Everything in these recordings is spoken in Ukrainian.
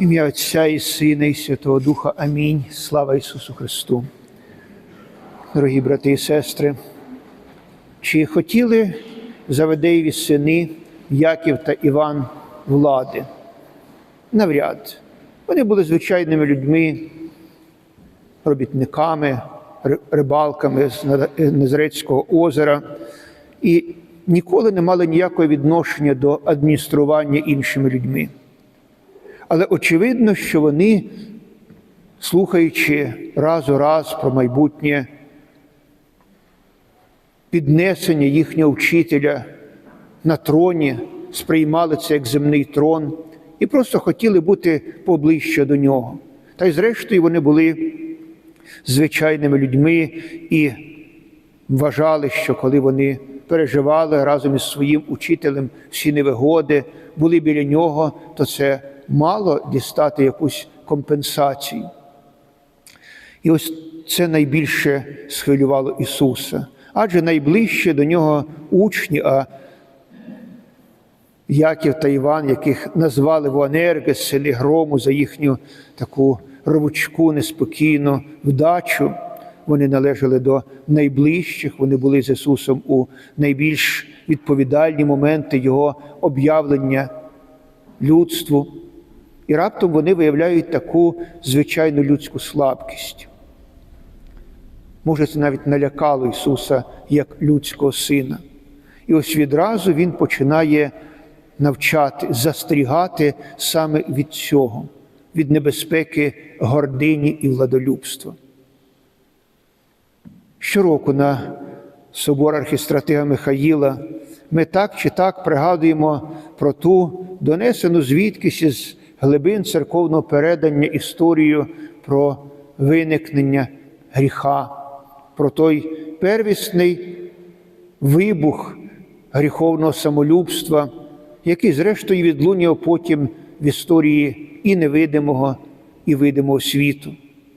Ім'я Отця і Сина, і Святого Духа. Амінь. Слава Ісусу Христу. Дорогі брати і сестри, чи хотіли Заведеєві сини Яків та Іван влади? Навряд. Вони були звичайними людьми, робітниками, рибалками з Назарецького озера і ніколи не мали ніякого відношення до адміністрування іншими людьми. Але очевидно, що вони, слухаючи раз у раз про майбутнє піднесення їхнього вчителя на троні, сприймали це як земний трон і просто хотіли бути поближче до нього. Та й зрештою вони були звичайними людьми і вважали, що коли вони переживали разом із своїм учителем всі невигоди, були біля нього, то це мало дістати якусь компенсацію. І ось це найбільше схвилювало Ісуса, адже найближче до нього учні, а Яків та Іван, яких назвали Вуанерги, сини грому за їхню таку рвучку, неспокійну вдачу. Вони належали до найближчих, вони були з Ісусом у найбільш відповідальні моменти Його об'явлення людству. І раптом вони виявляють таку звичайну людську слабкість. Може, це навіть налякало Ісуса як людського сина. І ось відразу Він починає навчати, застерігати саме від цього, від небезпеки гордині і владолюбства. Щороку на собор архістратига Михаїла ми так чи так пригадуємо про ту донесену звідкись із глибин церковного передання історію про виникнення гріха, про той первісний вибух гріховного самолюбства, який, зрештою, відлунював потім в історії і невидимого, і видимого світу.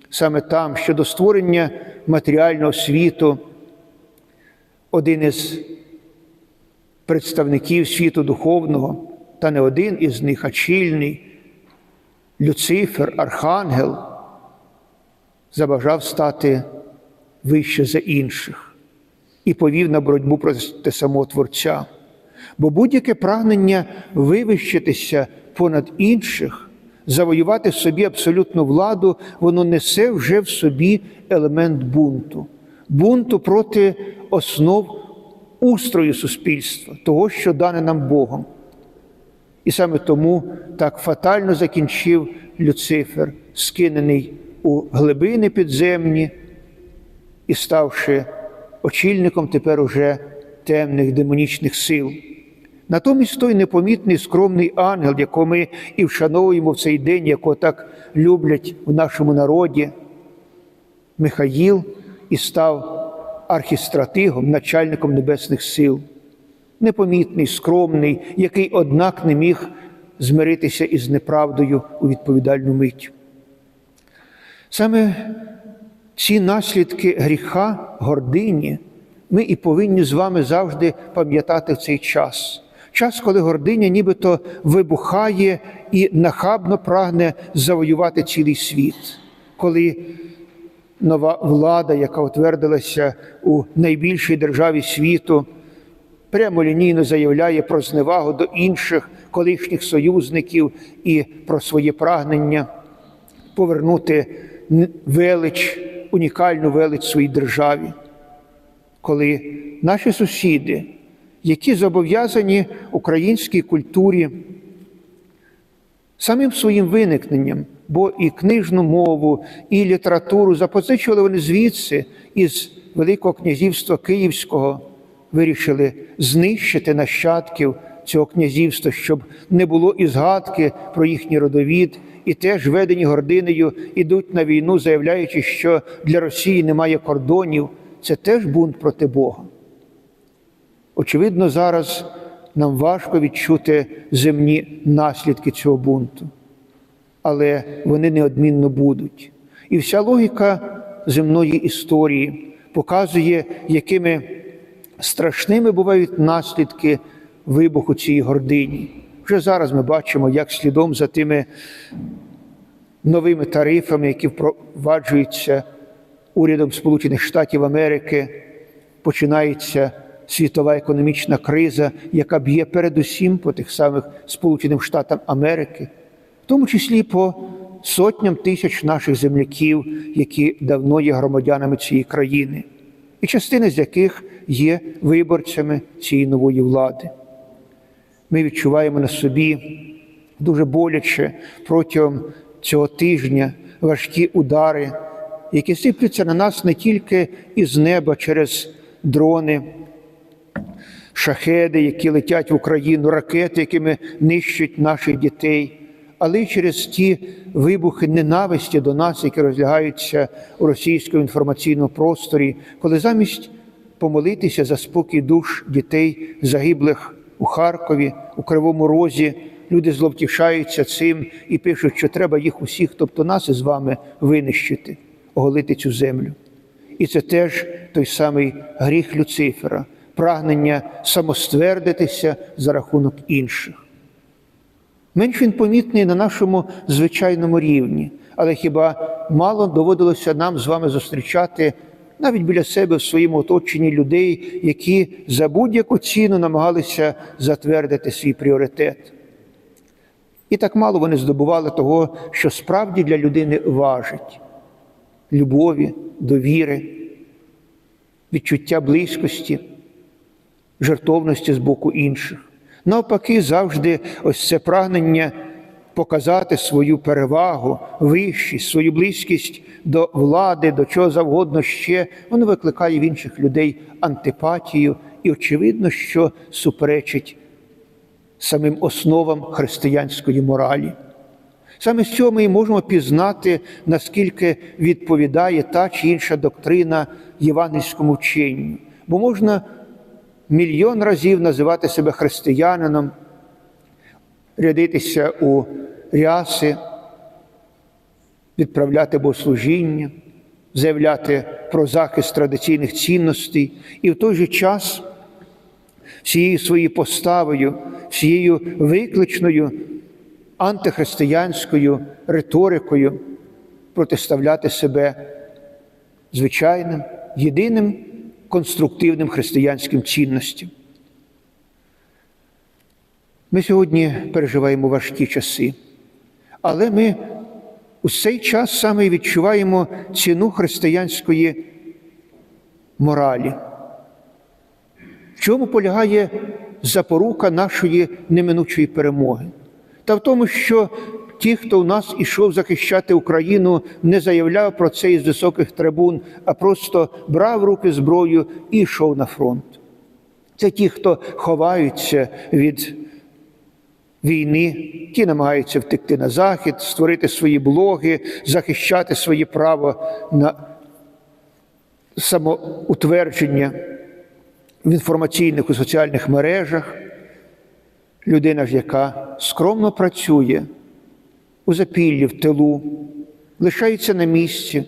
Саме там, що до створення матеріального світу, один із представників світу духовного, та не один із них, а чільний, Люцифер, архангел, забажав стати вище за інших і повів на боротьбу проти самого Творця. Бо будь-яке прагнення вивищитися понад інших, завоювати собі абсолютну владу, воно несе вже в собі елемент бунту, бунту проти основ устрою суспільства, того, що дане нам Богом. І саме тому так фатально закінчив Люцифер, скинений у глибини підземні і ставши очільником тепер уже темних демонічних сил. Натомість той непомітний скромний ангел, якого ми і вшановуємо в цей день, якого так люблять в нашому народі, Михаїл і став архістратигом, начальником небесних сил, непомітний, скромний, який, однак, не міг змиритися із неправдою у відповідальну мить. Саме ці наслідки гріха, гордині, ми і повинні з вами завжди пам'ятати в цей час. Час, коли гординя нібито вибухає і нахабно прагне завоювати цілий світ, коли нова влада, яка утвердилася у найбільшій державі світу, прямолінійно заявляє про зневагу до інших колишніх союзників і про своє прагнення повернути велич, унікальну велич своїй державі, коли наші сусіди, які зобов'язані українській культурі самим своїм виникненням, бо і книжну мову, і літературу запозичували вони звідси із Великого князівства Київського, вирішили знищити нащадків цього князівства, щоб не було і згадки про їхній родовід, і теж ведені гординею ідуть на війну, заявляючи, що для Росії немає кордонів. Це теж бунт проти Бога. Очевидно, зараз нам важко відчути земні наслідки цього бунту, але вони неодмінно будуть. І вся логіка земної історії показує, якими страшними бувають наслідки вибуху цієї гордині. Вже зараз ми бачимо, як слідом за тими новими тарифами, які впроваджуються урядом Сполучених Штатів Америки, починається світова економічна криза, яка б'є передусім по тих самих Сполученим Штатам Америки, в тому числі по сотням тисяч наших земляків, які давно є громадянами цієї країни, і частина з яких є виборцями цієї нової влади. Ми відчуваємо на собі дуже боляче протягом цього тижня важкі удари, які сиплються на нас не тільки із неба через дрони, шахеди, які летять в Україну, ракети, якими нищать наших дітей, але й через ті вибухи ненависті до нас, які розлягаються у російському інформаційному просторі, коли замість помолитися за спокій душ дітей, загиблих у Харкові, у Кривому Розі, люди зловтішаються цим і пишуть, що треба їх усіх, тобто нас із вами винищити, оголити цю землю. І це теж той самий гріх Люцифера, прагнення самоствердитися за рахунок інших. Менш він помітний на нашому звичайному рівні, але хіба мало доводилося нам з вами зустрічати навіть біля себе в своєму оточенні людей, які за будь-яку ціну намагалися затвердити свій пріоритет. І так мало вони здобували того, що справді для людини важить любові, довіри, відчуття близькості, жертовності з боку інших. Навпаки, завжди ось це прагнення показати свою перевагу, вищість, свою близькість до влади, до чого завгодно ще, воно викликає в інших людей антипатію і, очевидно, що суперечить самим основам християнської моралі. Саме з цього ми і можемо пізнати, наскільки відповідає та чи інша доктрина євангельському вченню. Бо можна мільйон разів називати себе християнином, рядитися у ряси, відправляти богослужіння, заявляти про захист традиційних цінностей. І в той же час всією своєю поставою, всією викличною антихристиянською риторикою протиставляти себе звичайним, єдиним конструктивним християнським цінностям. Ми сьогодні переживаємо важкі часи, але ми у цей час саме відчуваємо ціну християнської моралі. В чому полягає запорука нашої неминучої перемоги? Та в тому, що ті, хто у нас ішов захищати Україну, не заявляв про це із високих трибун, а просто брав руки зброю і йшов на фронт. Це ті, хто ховаються від війни, ті намагаються втекти на захід, створити свої блоги, захищати своє право на самоутвердження в інформаційних і соціальних мережах. Людина ж, яка скромно працює у запіллі, в тилу, лишається на місці,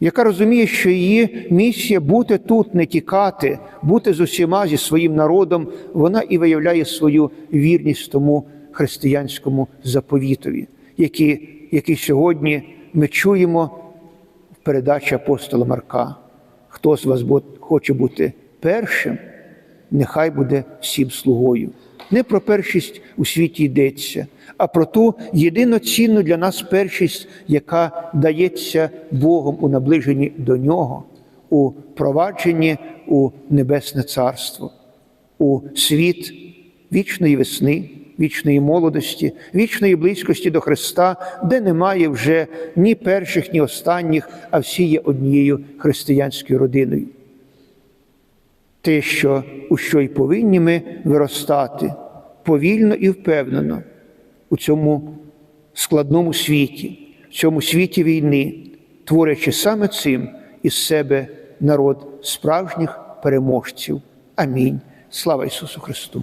яка розуміє, що її місія бути тут, не тікати, бути з усіма зі своїм народом, вона і виявляє свою вірність тому християнському заповітові, який, який сьогодні ми чуємо в передачі апостола Марка. Хто з вас хоче бути першим, нехай буде всім слугою. Не про першість у світі йдеться, а про ту єдиноцінну для нас першість, яка дається Богом у наближенні до Нього, у провадженні у Небесне Царство, у світ вічної весни, вічної молодості, вічної близькості до Христа, де немає вже ні перших, ні останніх, а всі є однією християнською родиною. Те, що у що й повинні ми виростати повільно і впевнено у цьому складному світі, в цьому світі війни, творячи саме цим із себе народ справжніх переможців. Амінь. Слава Ісусу Христу!